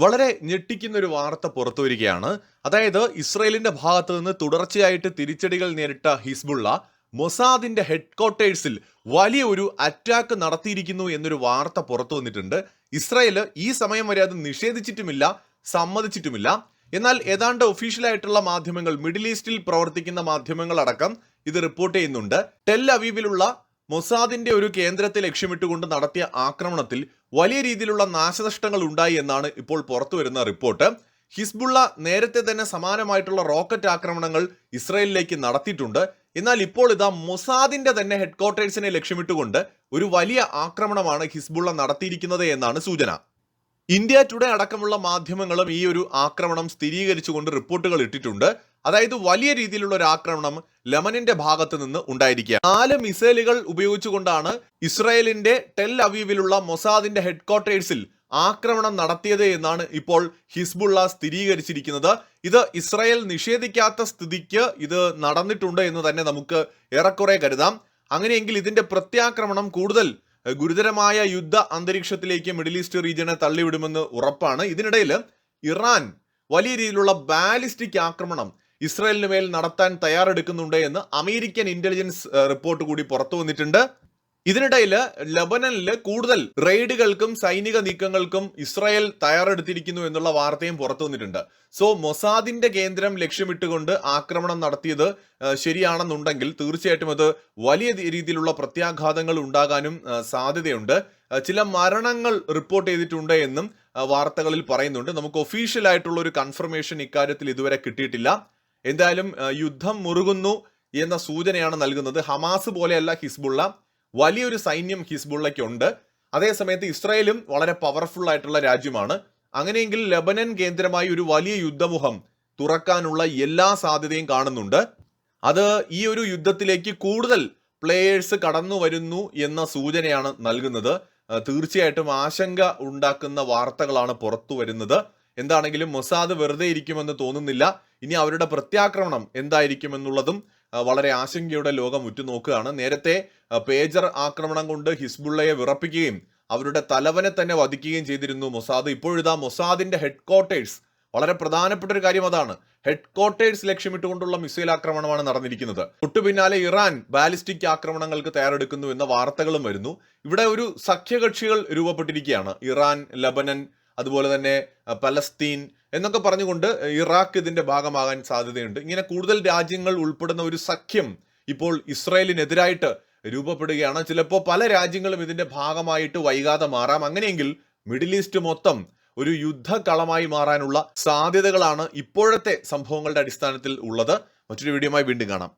വളരെ ഞെട്ടിക്കുന്ന ഒരു വാർത്ത പുറത്തു വരികയാണ് അതായത് ഇസ്രയേലിന്റെ ഭാഗത്ത് നിന്ന് തുടർച്ചയായിട്ട് തിരിച്ചടികൾ നേരിട്ട ഹിസ്ബുള്ള മൊസാദിന്റെ ഹെഡ്ക്വാർട്ടേഴ്സിൽ വലിയ ഒരു അറ്റാക്ക് നടത്തിയിരിക്കുന്നു എന്നൊരു വാർത്ത പുറത്തു വന്നിട്ടുണ്ട്. ഇസ്രായേൽ ഈ സമയം വരെ അത് നിഷേധിച്ചിട്ടുമില്ല സമ്മതിച്ചിട്ടുമില്ല. എന്നാൽ ഏതാണ്ട് ഒഫീഷ്യലായിട്ടുള്ള മാധ്യമങ്ങൾ മിഡിൽ ഈസ്റ്റിൽ പ്രവർത്തിക്കുന്ന മാധ്യമങ്ങളടക്കം ഇത് റിപ്പോർട്ട് ചെയ്യുന്നുണ്ട്. ടെൽ അവീവിലുള്ള മൊസാദിന്റെ ഒരു കേന്ദ്രത്തെ ലക്ഷ്യമിട്ടുകൊണ്ട് നടത്തിയ ആക്രമണത്തിൽ വലിയ രീതിയിലുള്ള നാശനഷ്ടങ്ങൾ ഉണ്ടായി എന്നാണ് ഇപ്പോൾ പുറത്തുവരുന്ന റിപ്പോർട്ട്. ഹിസ്ബുള്ള നേരത്തെ തന്നെ സമാനമായിട്ടുള്ള റോക്കറ്റ് ആക്രമണങ്ങൾ ഇസ്രയേലിലേക്ക് നടത്തിയിട്ടുണ്ട്. എന്നാൽ ഇപ്പോൾ ഇതാ മൊസാദിന്റെ തന്നെ ഹെഡ്ക്വാർട്ടേഴ്സിനെ ലക്ഷ്യമിട്ടുകൊണ്ട് ഒരു വലിയ ആക്രമണമാണ് ഹിസ്ബുള്ള നടത്തിയിരിക്കുന്നത് എന്നാണ് സൂചന. ഇന്ത്യ ടുഡേ അടക്കമുള്ള മാധ്യമങ്ങളും ഈ ഒരു ആക്രമണം സ്ഥിരീകരിച്ചുകൊണ്ട് റിപ്പോർട്ടുകൾ ഇട്ടിട്ടുണ്ട്. അതായത് വലിയ രീതിയിലുള്ള ഒരു ആക്രമണം ലെമനിന്റെ ഭാഗത്ത് നിന്ന് ഉണ്ടായിരിക്കുക. നാല് മിസൈലുകൾ ഉപയോഗിച്ചുകൊണ്ടാണ് ഇസ്രായേലിന്റെ ടെൽ അവീവിലുള്ള മൊസാദിന്റെ ഹെഡ്ക്വാർട്ടേഴ്സിൽ ആക്രമണം നടത്തിയത് എന്നാണ് ഇപ്പോൾ ഹിസ്ബുള്ള സ്ഥിരീകരിച്ചിരിക്കുന്നത്. ഇത് ഇസ്രായേൽ നിഷേധിക്കാത്ത സ്ഥിതിക്ക് ഇത് നടന്നിട്ടുണ്ട് എന്ന് തന്നെ നമുക്ക് ഏറെക്കുറെ കരുതാം. അങ്ങനെയെങ്കിൽ ഇതിന്റെ പ്രത്യാക്രമണം കൂടുതൽ ഗുരുതരമായ യുദ്ധ അന്തരീക്ഷത്തിലേക്ക് മിഡിൽ ഈസ്റ്റ് റീജിയനെ തള്ളിവിടുമെന്ന് ഉറപ്പാണ്. ഇതിനിടയിൽ ഇറാൻ വലിയ രീതിയിലുള്ള ബാലിസ്റ്റിക് ആക്രമണം ഇസ്രായേലിന് മേൽ നടത്താൻ തയ്യാറെടുക്കുന്നുണ്ട് എന്ന് അമേരിക്കൻ ഇന്റലിജൻസ് റിപ്പോർട്ട് കൂടി പുറത്തു വന്നിട്ടുണ്ട്. ഇതിനിടയിൽ ലബനനിൽ കൂടുതൽ റെയ്ഡുകൾക്കും സൈനിക നീക്കങ്ങൾക്കും ഇസ്രായേൽ തയ്യാറെടുത്തിരിക്കുന്നു എന്നുള്ള വാർത്തയും പുറത്തു വന്നിട്ടുണ്ട്. സോ മൊസാദിന്റെ കേന്ദ്രം ലക്ഷ്യമിട്ടുകൊണ്ട് ആക്രമണം നടത്തിയത് ശരിയാണെന്നുണ്ടെങ്കിൽ തീർച്ചയായിട്ടും അത് വലിയ രീതിയിലുള്ള പ്രത്യാഘാതങ്ങൾ ഉണ്ടാകാനും സാധ്യതയുണ്ട്. ചില മരണങ്ങൾ റിപ്പോർട്ട് ചെയ്തിട്ടുണ്ട് എന്നും വാർത്തകളിൽ പറയുന്നുണ്ട്. നമുക്ക് ഒഫീഷ്യൽ ആയിട്ടുള്ള ഒരു കൺഫർമേഷൻ ഇക്കാര്യത്തിൽ ഇതുവരെ കിട്ടിയിട്ടില്ല. എന്തായാലും യുദ്ധം മുറുകുന്നു എന്ന സൂചനയാണ് നൽകുന്നത്. ഹമാസ് പോലെയല്ല ഹിസ്ബുള്ള. വലിയൊരു സൈന്യം ഹിസ്ബുള്ളയ്ക്കുണ്ട്. അതേസമയത്ത് ഇസ്രായേലും വളരെ പവർഫുൾ ആയിട്ടുള്ള രാജ്യമാണ്. അങ്ങനെയെങ്കിൽ ലബനൻ കേന്ദ്രമായി ഒരു വലിയ യുദ്ധമുഖം തുറക്കാനുള്ള എല്ലാ സാധ്യതയും കാണുന്നുണ്ട്. അത് ഈ ഒരു യുദ്ധത്തിലേക്ക് കൂടുതൽ പ്ലേയേഴ്സ് കടന്നു വരുന്നു എന്ന സൂചനയാണ് നൽകുന്നത്. തീർച്ചയായിട്ടും ആശങ്ക ഉണ്ടാക്കുന്ന വാർത്തകളാണ് പുറത്തു വരുന്നത്. എന്താണെങ്കിലും മൊസാദ് വെറുതെ ഇരിക്കുമെന്ന് തോന്നുന്നില്ല. ഇനി അവരുടെ പ്രത്യാക്രമണം എന്തായിരിക്കുമെന്നുള്ളതും വളരെ ആശങ്കയുടെ ലോകം ഉറ്റുനോക്കുകയാണ്. നേരത്തെ പേജർ ആക്രമണം കൊണ്ട് ഹിസ്ബുള്ളയെ വിറപ്പിക്കുകയും അവരുടെ തലവനെ തന്നെ വധിക്കുകയും ചെയ്തിരുന്നു മൊസാദ്. ഇപ്പോഴിതാ മൊസാദിന്റെ ഹെഡ്ക്വാർട്ടേഴ്സ്. വളരെ പ്രധാനപ്പെട്ട ഒരു കാര്യം അതാണ്. ഹെഡ്ക്വാർട്ടേഴ്സ് ലക്ഷ്യമിട്ടുകൊണ്ടുള്ള മിസൈൽ ആക്രമണമാണ് നടന്നിരിക്കുന്നത്. തൊട്ടു പിന്നാലെ ഇറാൻ ബാലിസ്റ്റിക് ആക്രമണങ്ങൾക്ക് തയ്യാറെടുക്കുന്നു എന്ന വാർത്തകളും വരുന്നു. ഇവിടെ ഒരു സഖ്യകക്ഷികൾ രൂപപ്പെട്ടിരിക്കുകയാണ്. ഇറാൻ ലബനൻ അതുപോലെ തന്നെ പലസ്തീൻ എന്നൊക്കെ പറഞ്ഞുകൊണ്ട് ഇറാഖ് ഇതിന്റെ ഭാഗമാകാൻ സാധ്യതയുണ്ട്. ഇങ്ങനെ കൂടുതൽ രാജ്യങ്ങൾ ഉൾപ്പെടുന്ന ഒരു സഖ്യം ഇപ്പോൾ ഇസ്രായേലിനെതിരായിട്ട് രൂപപ്പെടുകയാണ്. ചിലപ്പോൾ പല രാജ്യങ്ങളും ഇതിന്റെ ഭാഗമായിട്ട് വൈകാതെ മാറാം. അങ്ങനെയെങ്കിൽ മിഡിൽ ഈസ്റ്റ് മൊത്തം ഒരു യുദ്ധകളമായി മാറാനുള്ള സാധ്യതകളാണ് ഇപ്പോഴത്തെ സംഭവങ്ങളുടെ അടിസ്ഥാനത്തിൽ ഉള്ളത്. മറ്റൊരു വീഡിയോയുമായി വീണ്ടും കാണാം.